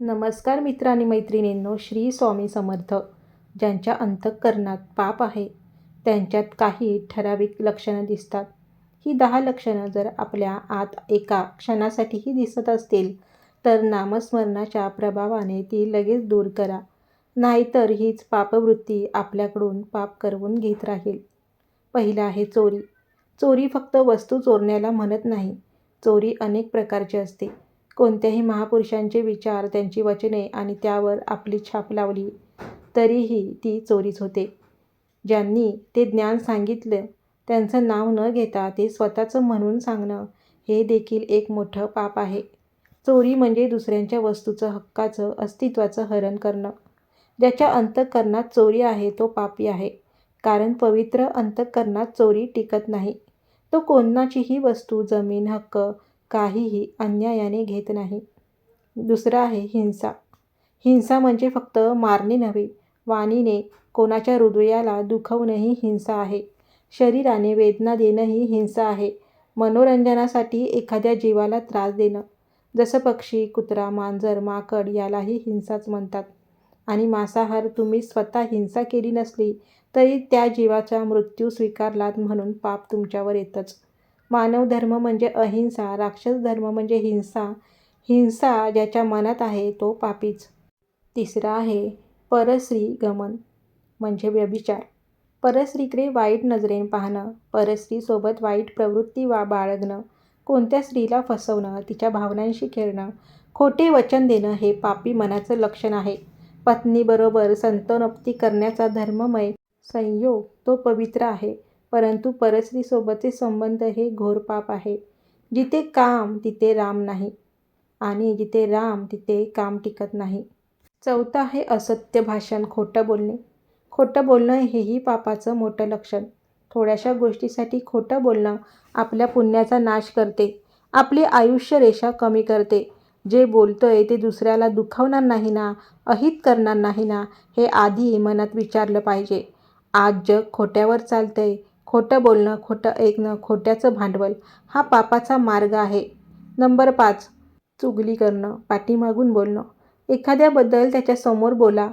नमस्कार मित्र आणि मैत्रिणींनो श्री स्वामी समर्थ. ज्यांच्या अंतःकरणात पाप आहे त्यांच्यात काही ठराविक लक्षणं दिसतात. ही दहा लक्षणं जर आपल्या आत एका क्षणासाठीही दिसत असतील तर नामस्मरणाच्या प्रभावाने ती लगेच दूर करा. नाहीतर हीच पापवृत्ती आपल्याकडून पाप करवून घेत राहील. पहिलं आहे चोरी. चोरी फक्त वस्तू चोरण्याला म्हणत नाही. चोरी अनेक प्रकारची असते. कोणत्याही महापुरुषांचे विचार त्यांची वचने आणि त्यावर आपली छाप लावली तरीही ती चोरीच होते. ज्यांनी ते ज्ञान सांगितलं त्यांचं नाव न घेता ते स्वतःचं म्हणून सांगणं हे देखील एक मोठं पाप आहे. चोरी म्हणजे दुसऱ्यांच्या वस्तूचं हक्काचं अस्तित्वाचं हरण करणं. ज्याच्या अंतःकरणात चोरी आहे तो पापी आहे. कारण पवित्र अंतःकरणात चोरी टिकत नाही. तो कोणाचीही वस्तू जमीन हक्क काहीही अन्यायाने घेत नाही. दुसरं आहे हिंसा. हिंसा म्हणजे फक्त मारणे नव्हे वाणीने कोणाच्या हृदयाला दुखवणंही हिंसा आहे. शरीराने वेदना देणंही हिंसा आहे. मनोरंजनासाठी एखाद्या जीवाला त्रास देणं जसं पक्षी कुत्रा मांजर माकड यालाही हिंसाच म्हणतात. आणि मांसाहार तुम्ही स्वतः हिंसा केली नसली तरी त्या जीवाचा मृत्यू स्वीकारलात म्हणून पाप तुमच्यावर येतंच. मानव धर्म म्हणजे अहिंसा राक्षस धर्म म्हणजे हिंसा. हिंसा ज्याच्या मनात आहे तो पापीच. तिसरा आहे परस्त्री गमन म्हणजे व्यभिचार. परस्त्रीकडे वाईट नजरेने पाहणं परस्त्रीसोबत वाईट प्रवृत्ती वा बाळगणं कोणत्या स्त्रीला फसवणं तिच्या भावनांशी खेळणं खोटे वचन देणं हे पापी मनाचं लक्षण आहे. पत्नीबरोबर संतानोक्ती करण्याचा धर्ममय संयोग तो पवित्र आहे. परंतु परस्त्रीसोबतचे संबंध हे घोर पाप आहे. जिथे काम तिथे राम नाही. आणि जिथे राम तिथे काम टिकत नाही. चौथं आहे असत्य भाषण खोटं बोलणे. खोटं बोलणं हेही पापाचं मोठं लक्षण. थोड्याशा गोष्टीसाठी खोटं बोलणं आपल्या पुण्याचा नाश करते. आपली आयुष्य रेषा कमी करते. जे बोलतोय ते दुसऱ्याला दुखावणार नाही ना अहित करणार नाही ना हे आधी मनात विचारलं पाहिजे. आज जग खोट्यावर चालतंय खोटं बोलणं खोटं ऐकणं खोट्याचं भांडवल हा पापाचा मार्ग आहे. नंबर पाच चुगली करणं पाठीमागून बोलणं. एखाद्याबद्दल त्याच्यासमोर बोला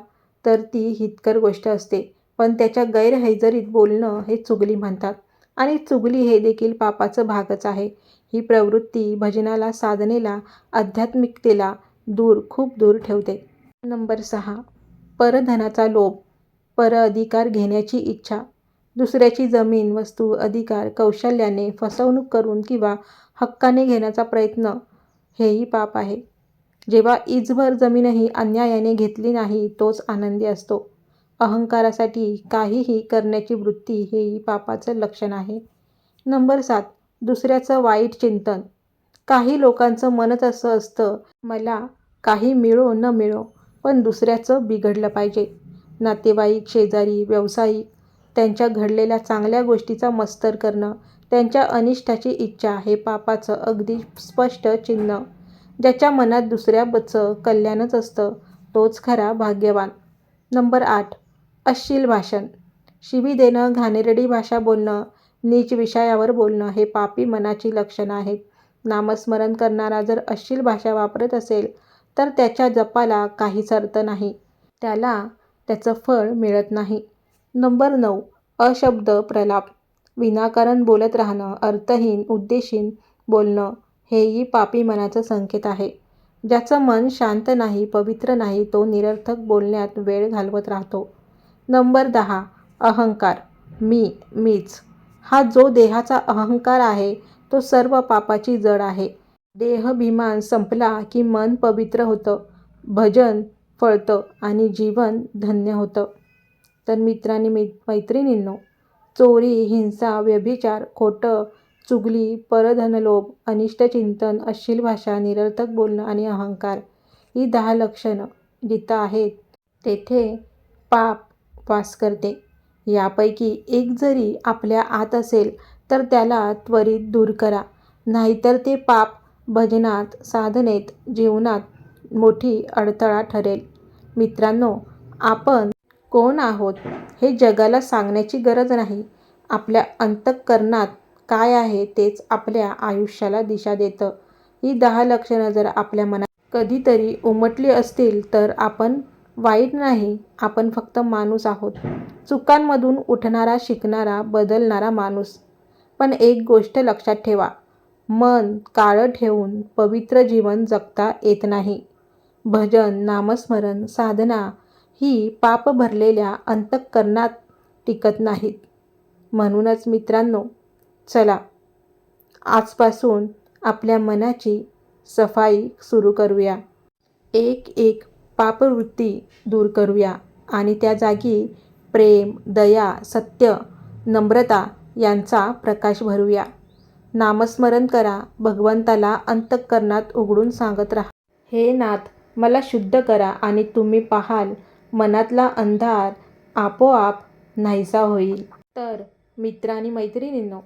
तर ती हितकर गोष्ट असते. पण त्याच्या गैरहजेरीत बोलणं हे चुगली म्हणतात. आणि चुगली हे देखील पापाचं भागच आहे. ही प्रवृत्ती भजनाला साधनेला आध्यात्मिकतेला दूर खूप दूर ठेवते. नंबर सहा परधनाचा लोभ. परअधिकार घेण्याची इच्छा. दुसऱ्याची जमीन वस्तू अधिकार कौशल्याने फसवणूक करून किंवा हक्काने घेण्याचा प्रयत्न हेही पाप आहे. जेव्हा इजभर जमीनही अन्यायाने घेतली नाही तोच आनंदी असतो. अहंकारासाठी काहीही करण्याची वृत्ती हेही पापाचं लक्षण आहे. नंबर सात दुसऱ्याचं वाईट चिंतन. काही लोकांचं मनच असं असतं मला काही मिळो न मिळो पण दुसऱ्याचं बिघडलं पाहिजे. नातेवाईक शेजारी व्यावसायिक त्यांच्या घडलेल्या चांगल्या गोष्टीचा मस्तर करणं त्यांच्या अनिष्टाची इच्छा हे पापाचं अगदी स्पष्ट चिन्ह. ज्याच्या मनात दुसऱ्याचं कल्याणच असतं तोच खरा भाग्यवान. नंबर आठ. अश्लील भाषण. शिवी देणं घाणेरडी भाषा बोलणं नीच विषयावर बोलणं हे पापी मनाची लक्षणं आहेत. नामस्मरण करणारा जर अश्लील भाषा वापरत असेल तर त्याच्या जपाला काहीच अर्थ नाही. त्याला त्याचं फळ मिळत नाही. नंबर नऊ अशब्द प्रलाप. विनाकारण बोलत राहणं अर्थहीन उद्देशीन बोलणं हेही पापी मनाचं संकेत आहे. ज्याचं मन शांत नाही पवित्र नाही तो निरर्थक बोलण्यात वेळ घालवत राहतो. नंबर दहा अहंकार. मी मीच. हा जो देहाचा अहंकार आहे तो सर्व पापाची जड आहे. देहभिमान संपला की मन पवित्र होतं भजन फळतं आणि जीवन धन्य होतं. तर मित्रांनी मै मैत्रिणींनो चोरी हिंसा व्यभिचार खोटं चुगली परधनलोभ अनिष्ट चिंतन अश्लील भाषा निरर्थक बोलणं आणि अहंकार ही दहा लक्षणं जिथं आहेत तेथे पाप वास करते. यापैकी एक जरी आपल्या आत असेल तर त्याला त्वरित दूर करा. नाहीतर ते पाप भजनात साधनेत जीवनात मोठी अडथळा ठरेल. मित्रांनो आपण कोण आहोत हे जगाला सांगण्याची गरज नाही. आपल्या अंतःकरणात काय आहे तेच आपल्या आयुष्याला दिशा देतं. ही दहा लक्षणं जर आपल्या मनात कधीतरी उमटली असतील तर आपण वाईट नाही आपण फक्त माणूस आहोत. चुकांमधून उठणारा शिकणारा बदलणारा माणूस. पण एक गोष्ट लक्षात ठेवा मन काळं ठेवून पवित्र जीवन जगता येत नाही. भजन नामस्मरण साधना ही पाप भरलेल्या अंतःकरणात टिकत नाहीत. म्हणूनच मित्रांनो चला आजपासून आपल्या मनाची सफाई सुरू करूया. एक एक पापवृत्ती दूर करूया आणि त्या जागी प्रेम दया सत्य नम्रता यांचा प्रकाश भरूया. नामस्मरण करा भगवंताला अंतःकरणात उघडून सांगत राहा. हे नाथ मला शुद्ध करा आणि तुम्ही पाहाल मनातला अंधार आपोआप नाहीसा होईल. तर मित्र आणि मैत्रिणींनो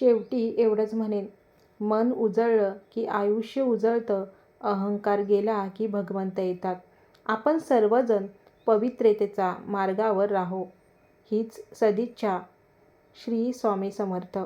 शेवटी एवढंच म्हणेन. मन उजळलं की आयुष्य उजळतं अहंकार गेला की भगवंत येतात. आपण सर्वजण पवित्रतेचा मार्गावर राहो. हीच सदिच्छा श्री स्वामी समर्थ.